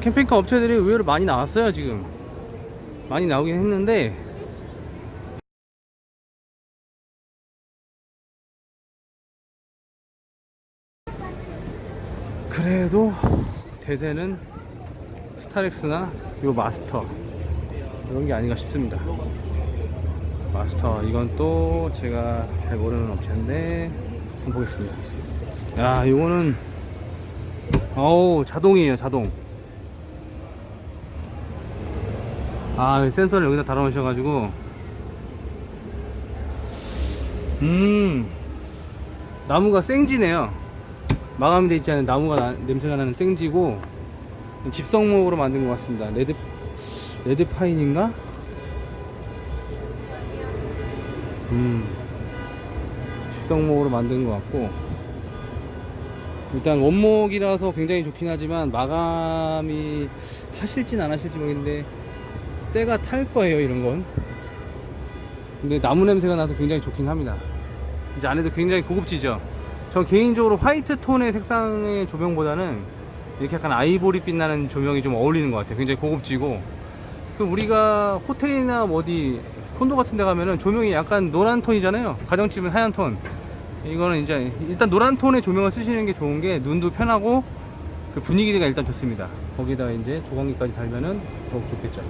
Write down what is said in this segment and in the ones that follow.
캠핑카 업체들이 의외로 많이 나왔어요 지금. 많이 나오긴 했는데. 그래도 대세는 스타렉스나 요 마스터 이런 게 아닌가 싶습니다. 마스터 이건 또 제가 잘 모르는 업체인데 한번 보겠습니다. 야 이거는 어우 자동이에요 자동 아 센서를 여기다 달아 놓으셔가지고. 음 나무가 생지네요. 마감이 돼 있지 않은 나무가 나- 냄새가 나는 생지고 집성목으로 만든 것 같습니다. 레드 레드 파인인가? 음 집성목으로 만든 것 같고. 일단 원목이라서 굉장히 좋긴 하지만 마감이 하실진 안 하실지 모르겠는데 때가 탈 거예요 이런 건. 근데 나무 냄새가 나서 굉장히 좋긴 합니다. 이제 안에도 굉장히 고급지죠? 저 개인적으로 화이트 톤의 색상의 조명보다는 이렇게 약간 아이보리 빛 나는 조명이 좀 어울리는 것 같아요. 굉장히 고급지고. 그 우리가 호텔이나 뭐 어디 콘도 같은 데 가면은 조명이 약간 노란 톤이잖아요. 가정집은 하얀 톤. 이거는 이제 일단 노란 톤의 조명을 쓰시는 게 좋은 게 눈도 편하고 그 분위기가 일단 좋습니다. 거기다 이제 조광기까지 달면은 더욱 좋겠죠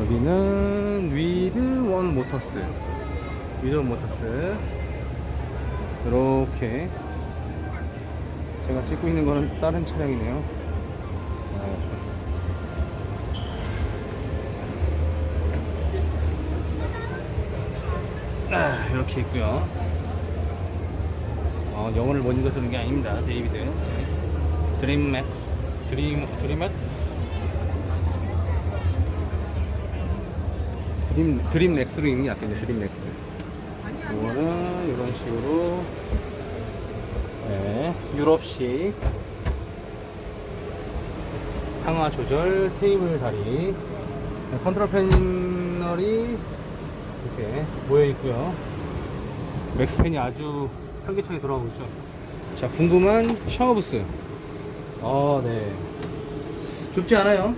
여기는 위드 원 모터스 위드 원 모터스 이렇게 제가 찍고 있는 거는 다른 차량이네요 아, 이렇게 있고요. 어, 영어를 못 읽어서 그런 게 아닙니다. 데이비드. 네. 드림맥스. 드림, 드림맥스? 드림, 드림 렉스로 읽는 게 낫겠네. 드림 렉스. 이거는 이런 식으로. 네. 유럽식. 상하 조절 테이블 다리. 네, 컨트롤 패널이 이렇게 모여 있고요. 맥스팬이 아주 활기차게 돌아가고 있죠. 자, 궁금한 샤워 부스. 아, 네. 좁지 않아요.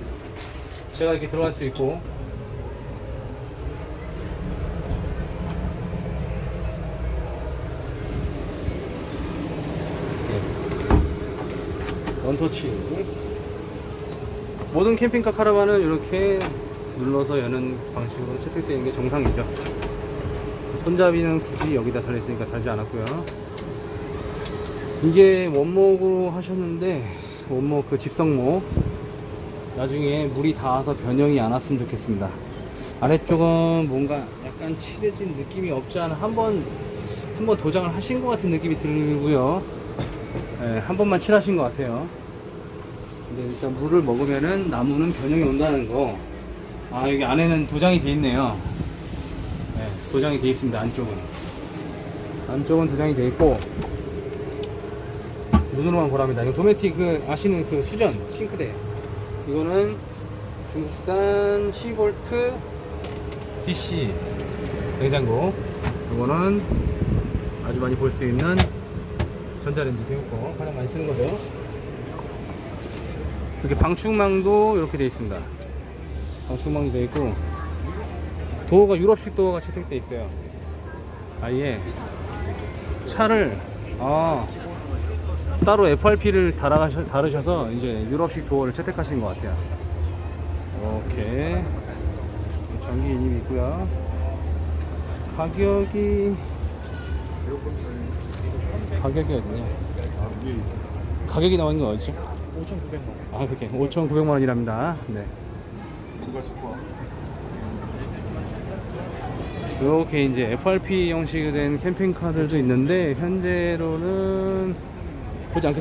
제가 이렇게 들어갈 수 있고. 원터치. 모든 캠핑카 카라반은 이렇게 눌러서 여는 방식으로 채택되어 있는 게 정상이죠. 손잡이는 굳이 여기다 달려있으니까 달지 않았고요. 이게 원목으로 하셨는데 원목 그 집성목 나중에 물이 닿아서 변형이 안 왔으면 좋겠습니다. 아래쪽은 뭔가 약간 칠해진 느낌이 없지 않아 한번 한번 도장을 하신 것 같은 느낌이 들고요. 네, 한 번만 칠하신 것 같아요. 근데 일단 물을 먹으면은 나무는 변형이 온다는 거. 아 여기 안에는 도장이 돼 있네요. 네, 도장이 돼 있습니다. 안쪽은. 안쪽은 도장이 돼 있고 눈으로만 보랍니다. 이거 도메틱 그 아시는 그 수전 싱크대. 이거는 중국산 10V DC 냉장고. 이거는 아주 많이 볼 수 있는 전자레인지 데우고 가장 많이 쓰는 거죠. 이렇게 방충망도 이렇게 되어 있습니다. 방충망이 되어 있고 도어가 유럽식 도어가 채택되어 있어요. 아예 차를 아 따로 FRP를 달아가셔, 다르셔서 이제 유럽식 도어를 채택하신 것 같아요. 이렇게 전기 인입이 있고요. 가격이 가격이 어디냐? 가격이 나와 있는 거 어디죠? 5,900만 원. 아 그렇게 5,900만 원이랍니다. 네. 싶어? 이렇게 이제 FRP 형식이 된 캠핑카들도 있는데 현재로는 보지 않겠,